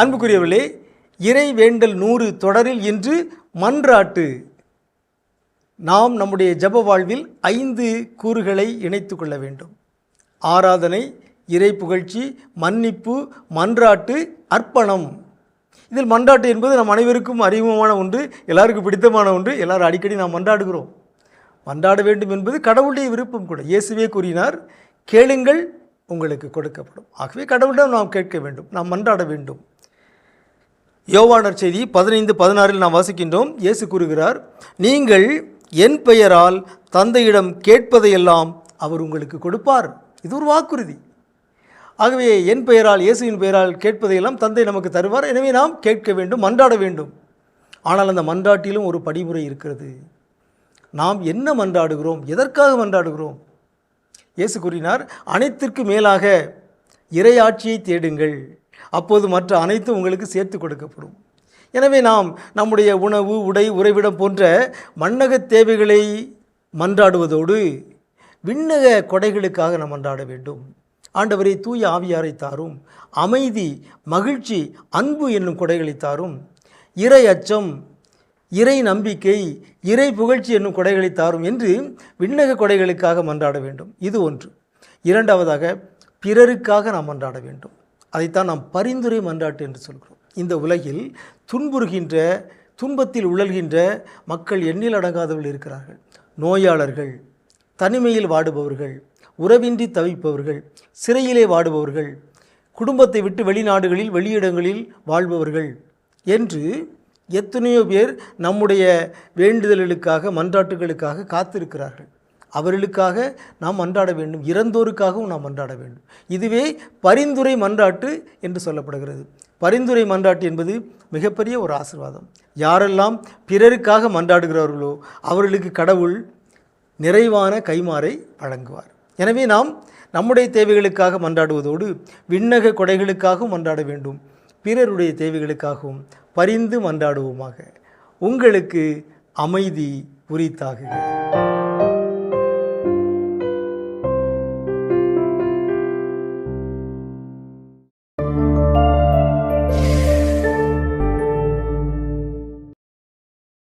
அன்புக்குரியவர்களே இறை வேண்டல் நூறு தொடரில் இன்று மன்றாட்டு. நாம் நம்முடைய ஜப வாழ்வில் ஐந்து கூறுகளை இணைத்து கொள்ள வேண்டும். ஆராதனை இறை புகழ்ச்சி மன்னிப்பு மன்றாட்டு அர்ப்பணம். இதில் மன்றாட்டு என்பது நம் அனைவருக்கும் அறிமுகமான ஒன்று எல்லாருக்கும் பிடித்தமான ஒன்று எல்லாரும் அடிக்கடி நாம் மன்றாடுகிறோம். மன்றாட வேண்டும் என்பது கடவுளுடைய விருப்பம் கூட. இயேசுவே கூறினார் கேளுங்கள் உங்களுக்கு கொடுக்கப்படும். ஆகவே கடவுளிடம் நாம் கேட்க வேண்டும் நாம் மன்றாட வேண்டும். யோவானர் செய்தி பதினைந்து பதினாறில் நாம் வாசிக்கின்றோம். இயேசு கூறுகிறார் நீங்கள் என் பெயரால் தந்தையிடம் கேட்பதையெல்லாம் அவர் உங்களுக்கு கொடுப்பார். இது ஒரு வாக்குறுதி. ஆகவே என் பெயரால் இயேசுவின் பெயரால் கேட்பதையெல்லாம் தந்தை நமக்கு தருவார். எனவே நாம் கேட்க வேண்டும் மன்றாட வேண்டும். ஆனால் அந்த மன்றாட்டிலும் ஒரு படிமுறை இருக்கிறது. நாம் என்ன மன்றாடுகிறோம்? எதற்காக மன்றாடுகிறோம்? இயேசு கூறினார் அனைத்திற்கு மேலாக இறையாட்சியை தேடுங்கள். அப்போது மற்ற அனைத்தும் உங்களுக்கு சேர்த்து கொடுக்கப்படும். எனவே நாம் நம்முடைய உணவு உடை உறைவிடம் போன்ற மண்ணக தேவைகளை மன்றாடுவதோடு விண்ணக கொடைகளுக்காக நாம் மன்றாட வேண்டும். ஆண்டவரை தூய ஆவியாரை தாரும். அமைதி மகிழ்ச்சி அன்பு என்னும் கொடைகளை தாரும். இறை அச்சம் இறை நம்பிக்கை இறை புகழ்ச்சி என்னும் கொடைகளை தாரும் என்று விண்ணக கொடைகளுக்காக மன்றாட வேண்டும். இது ஒன்று. இரண்டாவதாக பிறருக்காக நாம் மன்றாட வேண்டும். அதைத்தான் நாம் பரிந்துரை மன்றாட்டு என்று சொல்கிறோம். இந்த உலகில் துன்புறுகின்ற துன்பத்தில் உழல்கின்ற மக்கள் எண்ணில் அடங்காதவர்கள் இருக்கிறார்கள். நோயாளர்கள் தனிமையில் வாடுபவர்கள் உறவின்றி தவிப்பவர்கள் சிறையிலே வாடுபவர்கள் குடும்பத்தை விட்டு வெளிநாடுகளில் வெளியிடங்களில் வாழ்பவர்கள் என்று எத்தனையோ பேர் நம்முடைய வேண்டுதல்களுக்காக மன்றாட்டுகளுக்காக காத்திருக்கிறார்கள். அவர்களுக்காக நாம் மன்றாட வேண்டும். இறந்தோருக்காகவும் நாம் மன்றாட வேண்டும். இதுவே பரிந்துரை மன்றாட்டு என்று சொல்லப்படுகிறது. பரிந்துரை மன்றாட்டு என்பது மிகப்பெரிய ஒரு ஆசீர்வாதம். யாரெல்லாம் பிறருக்காக மன்றாடுகிறார்களோ அவர்களுக்கு கடவுள் நிறைவான கைமாறை வழங்குவார். எனவே நாம் நம்முடைய தேவைகளுக்காக மன்றாடுவதோடு விண்ணக கொடைகளுக்காகவும் மன்றாட வேண்டும். பிறருடைய தேவைகளுக்காகவும் பரிந்து மன்றாடுவோமாக. உங்களுக்கு அமைதி உரித்தாகுகிறது